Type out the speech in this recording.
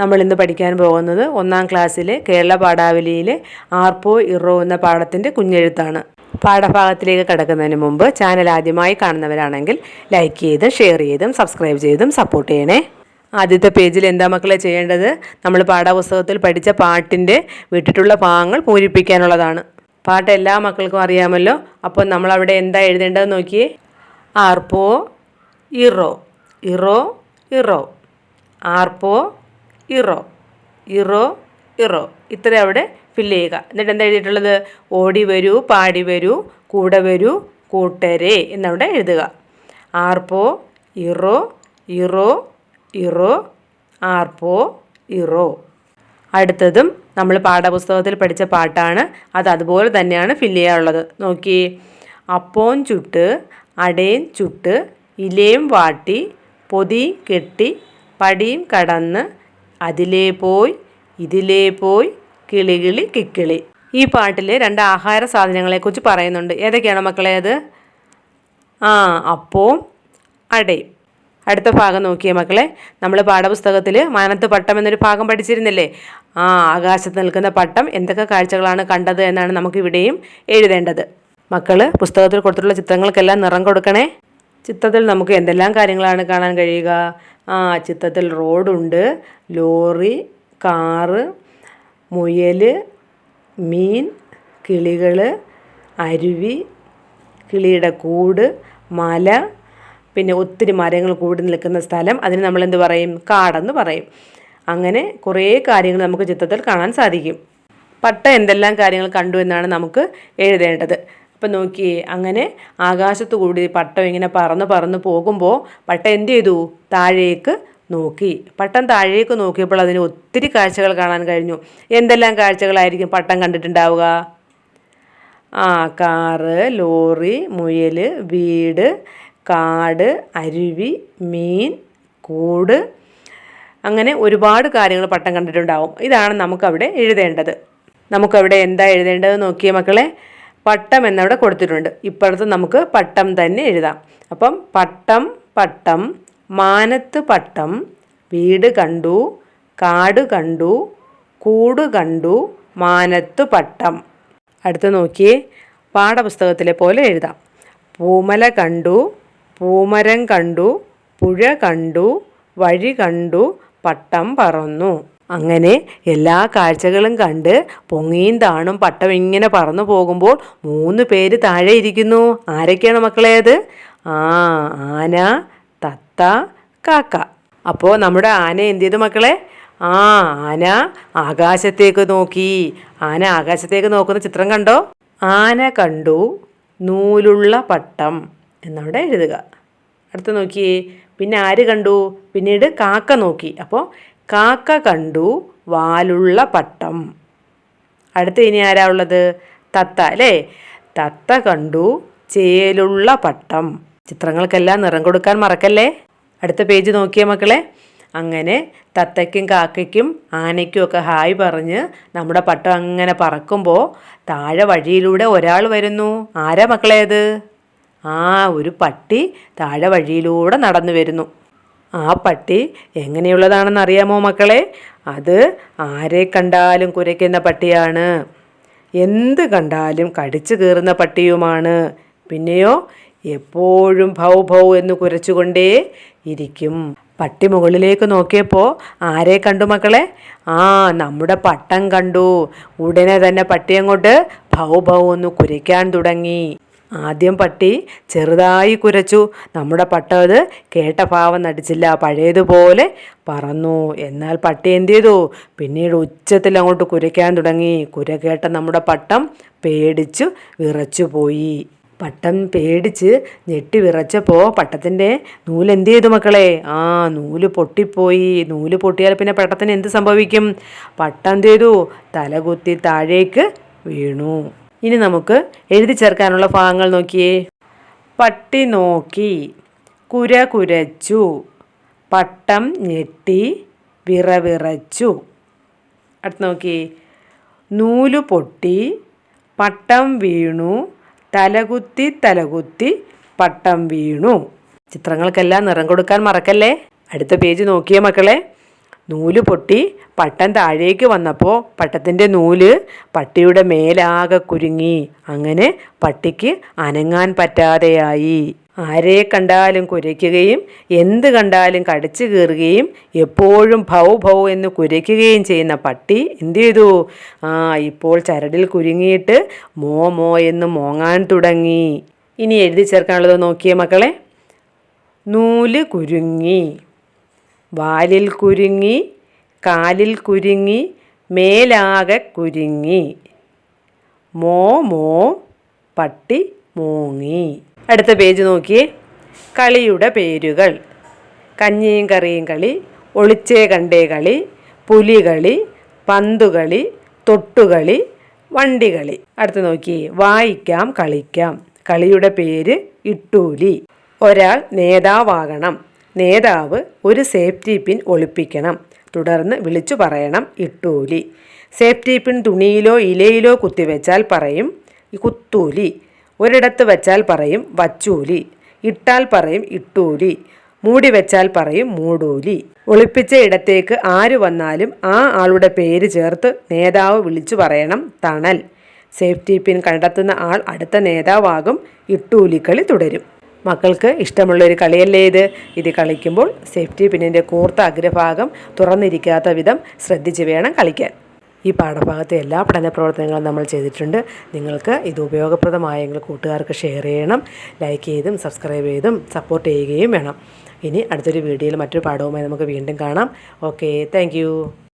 നമ്മൾ ഇന്ന് പഠിക്കാൻ പോകുന്നത് ഒന്നാം ക്ലാസ്സിലെ കേരള പാഠാവലിയിലെ ആർപ്പോ ഇറോ എന്ന പാഠത്തിന്റെ കുഞ്ഞെഴുത്താണ്. പാഠഭാഗത്തിലേക്ക് കടക്കുന്നതിന് മുമ്പ് ചാനൽ ആദ്യമായി കാണുന്നവരാണെങ്കിൽ ലൈക്ക് ചെയ്ത് ഷെയർ ചെയ്തും സബ്സ്ക്രൈബ് ചെയ്തും സപ്പോർട്ട് ചെയ്യണേ. ആദ്യത്തെ പേജിൽ എന്താ മക്കളെ ചെയ്യേണ്ടത്? നമ്മൾ പാഠപുസ്തകത്തിൽ പഠിച്ച പാട്ടിന്റെ വിട്ടിട്ടുള്ള ഭാഗങ്ങൾ പൂരിപ്പിക്കാനുള്ളതാണ്. പാട്ട് എല്ലാ മക്കൾക്കും അറിയാമല്ലോ. അപ്പോൾ നമ്മളവിടെ എന്താ എഴുതേണ്ടതെന്ന് നോക്കിയേ. ആർപ്പോ ഇറോ ഇറോ ഇറോ. ആർപ്പോ ഇറോ. ഇറോ ഇറോ. ഇത്ര അവിടെ ഫില്ല് ചെയ്യുക. എന്നിട്ട് എന്താ എഴുതിയിട്ടുള്ളത്? ഓടി വരൂ പാടി വരൂ കൂടെ വരൂ കൂട്ടരെ എന്നവിടെ എഴുതുക. ആർപ്പോ ഇറോ ഇറോ ഇറോ ആർപ്പോ ഇറോ. അടുത്തതും നമ്മൾ പാഠപുസ്തകത്തിൽ പഠിച്ച പാട്ടാണ്. അത് അതുപോലെ തന്നെയാണ് ഫില്ല് ചെയ്യാനുള്ളത് നോക്കി. അപ്പോൻ ചുട്ട് അടയും ചുട്ട് ഇലയും വാട്ടി പൊതിയും കെട്ടി പടിയും കടന്ന് അതിലേ പോയി ഇതിലേ പോയി കിളികിളി കിക്കിളി. ഈ പാട്ടിൽ രണ്ട് ആഹാര സാധനങ്ങളെക്കുറിച്ച് പറയുന്നുണ്ട്. ഏതൊക്കെയാണ് മക്കളെ അത്? ആ അപ്പവും അടയും. അടുത്ത ഭാഗം നോക്കിയേ മക്കളെ. നമ്മൾ പാഠപുസ്തകത്തിൽ മാനത്ത് പട്ടം എന്നൊരു ഭാഗം പഠിച്ചിരുന്നില്ലേ? ആ ആകാശത്ത് നിൽക്കുന്ന പട്ടം എന്തൊക്കെ കാഴ്ചകളാണ് കണ്ടത് എന്നാണ് നമുക്ക് ഇവിടെയും എഴുതേണ്ടത്. മക്കൾ പുസ്തകത്തിൽ കൊടുത്തിട്ടുള്ള ചിത്രങ്ങൾക്കെല്ലാം നിറം കൊടുക്കണേ. ചിത്രത്തിൽ നമുക്ക് എന്തെല്ലാം കാര്യങ്ങളാണ് കാണാൻ കഴിയുക? ആ ചിത്രത്തിൽ റോഡുണ്ട്. ലോറി കാറ് മുയൽ മീൻ കിളികൾ അരുവി കിളിയുടെ കൂട് മല പിന്നെ ഒത്തിരി മരങ്ങൾ കൂടി നിൽക്കുന്ന സ്ഥലം. അതിന് നമ്മൾ എന്ത് പറയും? കാടെന്ന് പറയും. അങ്ങനെ കുറേ കാര്യങ്ങൾ നമുക്ക് ചിത്രത്തിൽ കാണാൻ സാധിക്കും. പട്ട എന്തെല്ലാം കാര്യങ്ങൾ കണ്ടു എന്നാണ് നമുക്ക് എഴുതേണ്ടത്. അപ്പം നോക്കിയേ അങ്ങനെ ആകാശത്ത് കൂടി പട്ടം ഇങ്ങനെ പറന്ന് പറന്ന് പോകുമ്പോൾ പട്ടം എന്ത് ചെയ്തു? താഴേക്ക് നോക്കി. പട്ടം താഴേക്ക് നോക്കിയപ്പോൾ അതിന് ഒത്തിരി കാഴ്ചകൾ കാണാൻ കഴിഞ്ഞു. എന്തെല്ലാം കാഴ്ചകളായിരിക്കും പട്ടം കണ്ടിട്ടുണ്ടാവുക? ആ കാറ് ലോറി മുയൽ വീട് കാട് അരുവി മീൻ കൂട്. അങ്ങനെ ഒരുപാട് കാര്യങ്ങൾ പട്ടം കണ്ടിട്ടുണ്ടാവും. ഇതാണ് നമുക്കവിടെ എഴുതേണ്ടത്. നമുക്കവിടെ എന്താ എഴുതേണ്ടത് നോക്കിയേ മക്കളെ? പട്ടം എന്നവിടെ കൊടുത്തിട്ടുണ്ട്. ഇപ്പുറത്ത് നമുക്ക് പട്ടം തന്നെ എഴുതാം. അപ്പം പട്ടം പട്ടം മാനത്ത് പട്ടം വീട് കണ്ടു കാട് കണ്ടു കൂട് കണ്ടു മാനത്ത് പട്ടം. അടുത്ത് നോക്കിയേ പാഠപുസ്തകത്തിലെ പോലെ എഴുതാം. പൂമല കണ്ടു പൂമരം കണ്ടു പുഴ കണ്ടു വഴി കണ്ടു പട്ടം പറന്നു. അങ്ങനെ എല്ലാ കാഴ്ചകളും കണ്ട് പൊങ്ങിയും താണും പട്ടം ഇങ്ങനെ പറന്നു പോകുമ്പോൾ മൂന്ന് പേര് താഴെ ഇരിക്കുന്നു. ആരൊക്കെയാണ് മക്കളെ അത്? ആ ആന തത്ത കാക്ക. അപ്പോൾ നമ്മുടെ ആന എന്ത് ചെയ്തു മക്കളെ? ആ ആന ആകാശത്തേക്ക് നോക്കി. ആന ആകാശത്തേക്ക് നോക്കുന്ന ചിത്രം കണ്ടോ? ആന കണ്ടു നൂലുള്ള പട്ടം എന്നവിടെ എഴുതുക. അടുത്ത് നോക്കിയേ. പിന്നെ ആര് കണ്ടു? പിന്നീട് കാക്ക നോക്കി. അപ്പോൾ കാക്ക കണ്ടു വാലുള്ള പട്ടം. അടുത്ത് ഇനി ആരാ ഉള്ളത്? തത്ത അല്ലേ? തത്ത കണ്ടു ചേലുള്ള പട്ടം. ചിത്രങ്ങൾക്കെല്ലാം നിറം കൊടുക്കാൻ മറക്കല്ലേ? അടുത്ത പേജ് നോക്കിയ മക്കളെ. അങ്ങനെ തത്തയ്ക്കും കാക്കയ്ക്കും ആനയ്ക്കും ഒക്കെ ഹായ് പറഞ്ഞ് നമ്മുടെ പട്ടം അങ്ങനെ പറക്കുമ്പോൾ താഴെ വഴിയിലൂടെ ഒരാൾ വരുന്നു. ആരാ മക്കളേത് ആ ഒരു പട്ടി താഴെ വഴിയിലൂടെ നടന്നു വരുന്നു. ആ പട്ടി എങ്ങനെയുള്ളതാണെന്ന് അറിയാമോ മക്കളെ? അത് ആരെ കണ്ടാലും കുരയ്ക്കുന്ന പട്ടിയാണ്. എന്ത് കണ്ടാലും കടിച്ചു കീറുന്ന പട്ടിയുമാണ്. പിന്നെയോ എപ്പോഴും ഭൗ ഭൗ എന്ന് കുരച്ചുകൊണ്ടേ ഇരിക്കും. പട്ടി മുകളിലേക്ക് നോക്കിയപ്പോൾ ആരെ കണ്ടു മക്കളെ? ആ നമ്മുടെ പട്ടം കണ്ടു. ഉടനെ തന്നെ പട്ടി അങ്ങോട്ട് ഭൗ ഭൗ ഒന്ന് കുരയ്ക്കാൻ തുടങ്ങി. ആദ്യം പട്ടി ചെറുതായി കുരച്ചു. നമ്മുടെ പട്ടം അത് കേട്ട ഭാവം നടിച്ചില്ല. പഴയതുപോലെ പറന്നു. എന്നാൽ പട്ടി എന്ത് ചെയ്തു പിന്നീട് ഉച്ചത്തിൽ അങ്ങോട്ട് കുരയ്ക്കാൻ തുടങ്ങി. കുര കേട്ട നമ്മുടെ പട്ടം പേടിച്ചു വിറച്ചു പോയി. പട്ടം പേടിച്ച് ഞെട്ടി വിറച്ചപ്പോൾ പട്ടത്തിന്റെ നൂൽ എന്ത് ചെയ്തു മക്കളെ? ആ നൂൽ പൊട്ടിപ്പോയി. നൂൽ പൊട്ടിയാൽ പിന്നെ പട്ടത്തിന് എന്ത് സംഭവിക്കും? പട്ടം എന്ത് ചെയ്തു തലകുത്തി താഴേക്ക് വീണു. ഇനി നമുക്ക് എഴുതി ചേർക്കാനുള്ള ഭാഗങ്ങൾ നോക്കിയേ. പട്ടി നോക്കി. കുര കുരച്ചു. പട്ടം ഞെട്ടി. വിറവിറച്ചു അടുത്ത് നോക്കി. നൂൽ പൊട്ടി. പട്ടം വീണു. തലകുത്തി തലകുത്തി പട്ടം വീണു. ചിത്രങ്ങൾക്കെല്ലാം നിറം കൊടുക്കാൻ മറക്കല്ലേ? അടുത്ത പേജ് നോക്കിയേ മക്കളെ. നൂൽ പൊട്ടി പട്ടം താഴേക്ക് വന്നപ്പോൾ പട്ടത്തിന്റെ നൂൽ പട്ടിയുടെ മേലാകെ കുരുങ്ങി. അങ്ങനെ പട്ടിക്ക് അനങ്ങാൻ പറ്റാതെയായി. ആരെ കണ്ടാലും കുരയ്ക്കുകയും എന്ത് കണ്ടാലും കടിച്ചു കീറുകയും എപ്പോഴും ഭൗ ഭൗ എന്ന് കുരയ്ക്കുകയും ചെയ്യുന്ന പട്ടി എന്തു ചെയ്തു? ആ ഇപ്പോൾ ചരടിൽ കുരുങ്ങിയിട്ട് മോ മോ എന്ന് മോങ്ങാൻ തുടങ്ങി. ഇനി എഴുതി ചേർക്കാനുള്ളത് നോക്കിയേ മക്കളെ. നൂൽ കുരുങ്ങി. വാലിൽ കുരുങ്ങി കാലിൽ കുരുങ്ങി മേലാകെ കുരുങ്ങി. മോ മോ പട്ടി മൂങ്ങി. അടുത്ത പേജ് നോക്കിയേ. കളിയുടെ പേരുകൾ. കഞ്ഞിയും കറിയും കളി ഒളിച്ചേ കണ്ടേ കളി പുലികളി പന്തുകളി തൊട്ടുകളി വണ്ടികളി അടുത്ത് നോക്കിയേ. വായിക്കാം കളിക്കാം. കളിയുടെ പേര് ഇട്ടൂലി. ഒരാൾ നേതാവാകണം. നേതാവ് ഒരു സേഫ്റ്റി പിൻ ഒളിപ്പിക്കണം. തുടർന്ന് വിളിച്ചു പറയണം ഇട്ടൂലി. സേഫ്റ്റി പിൻ തുണിയിലോ ഇലയിലോ കുത്തിവെച്ചാൽ പറയും കുത്തൂലി. ഒരിടത്ത് വെച്ചാൽ പറയും വച്ചൂലി. ഇട്ടാൽ പറയും ഇട്ടൂലി. മൂടി വെച്ചാൽ പറയും മൂടൂലി. ഒളിപ്പിച്ച ഇടത്തേക്ക് ആര് വന്നാലും ആ ആളുടെ പേര് ചേർത്ത് നേതാവ് വിളിച്ചു പറയണം തണൽ. സേഫ്റ്റി പിൻ കണ്ടെത്തുന്ന ആൾ അടുത്ത നേതാവാകും. ഇട്ടൂലിക്കളി തുടരും. മക്കൾക്ക് ഇഷ്ടമുള്ളൊരു കളിയല്ലേ ഇത്? ഇത് കളിക്കുമ്പോൾ സേഫ്റ്റി പിന്നിന്റെ കൂർത്ത അഗ്രഭാഗം തുറന്നിരിക്കാത്ത വിധം ശ്രദ്ധിച്ച് വേണം കളിക്കാൻ. ഈ പാഠഭാഗത്തെ എല്ലാ പഠന പ്രവർത്തനങ്ങളും നമ്മൾ ചെയ്തിട്ടുണ്ട്. നിങ്ങൾക്ക് ഇത് ഉപയോഗപ്രദമായെങ്കിൽ കൂട്ടുകാർക്ക് ഷെയർ ചെയ്യണം ലൈക്ക് ചെയ്തും സബ്സ്ക്രൈബ് ചെയ്തും സപ്പോർട്ട് ചെയ്യുകയും വേണം. ഇനി അടുത്തൊരു വീഡിയോയിൽ മറ്റൊരു പാഠവുമായി നമുക്ക് വീണ്ടും കാണാം. Okay thank